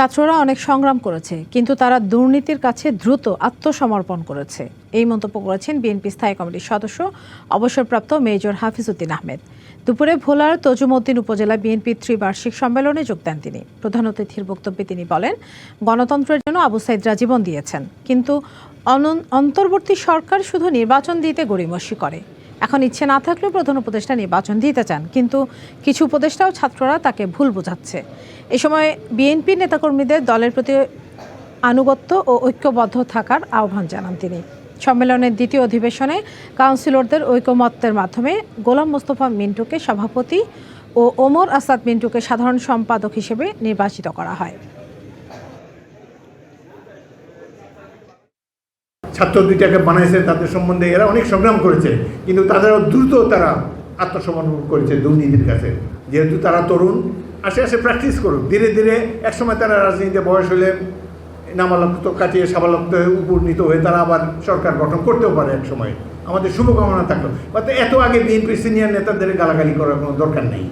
ছাত্ররা অনেক সংগ্রাম করেছে, কিন্তু তারা দুর্নীতির কাছে দ্রুত আত্মসমর্পণ করেছে। এই মন্তব্য করেছেন বিএনপি স্থায়ী কমিটির সদস্য, অবসরপ্রাপ্ত মেজর হাফিজউদ্দিন আহমেদ। দুপুরে ভোলার তজুমউদ্দিন উপজেলা বিএনপির ত্রিবার্ষিক সম্মেলনে যোগ দেন তিনি। প্রধান অতিথির বক্তব্যে তিনি বলেন, গণতন্ত্রের জন্য আবু সাইদরা জীবন দিয়েছেন, কিন্তু অন্তর্বর্তী সরকার শুধু নির্বাচন দিতে গড়িমসি করে। এখন ইচ্ছে না থাকলেও প্রধান উপদেষ্টা নির্বাচন দিতে চান, কিন্তু কিছু উপদেষ্টাও ছাত্ররা তাকে ভুল বোঝাচ্ছে। এ সময় বিএনপি নেতাকর্মীদের দলের প্রতি আনুগত্য ও ঐক্যবদ্ধ থাকার আহ্বান জানান তিনি। সম্মেলনের দ্বিতীয় অধিবেশনে কাউন্সিলরদের ঐকমত্যের মাধ্যমে গোলাম মোস্তফা মিন্টুকে সভাপতি ও ওমর আসাদ মিন্টুকে সাধারণ সম্পাদক হিসেবে নির্বাচিত করা হয়। ছাত্র দুইটাকে বানাইছে, তাদের সম্বন্ধে এরা অনেক সংগ্রাম করেছে। কিন্তু তাদেরও দ্রুত তারা আত্মসমর্পণ করেছে দুর্নীতির কাছে। যেহেতু তারা তরুণ আস্তে আস্তে প্র্যাকটিস করুক। ধীরে ধীরে একসময় তারা রাজনীতিতে বয়স হলে নামালক্ত কাটিয়ে সাবালক্ত উপনীত হয়ে তারা আবার সরকার গঠন করতেও পারে এক সময় আমাদের শুভকামনা থাকল। বা এত আগে বিএনপির সিনিয়র নেতাদের গালাগালি করার কোনো দরকার নেই।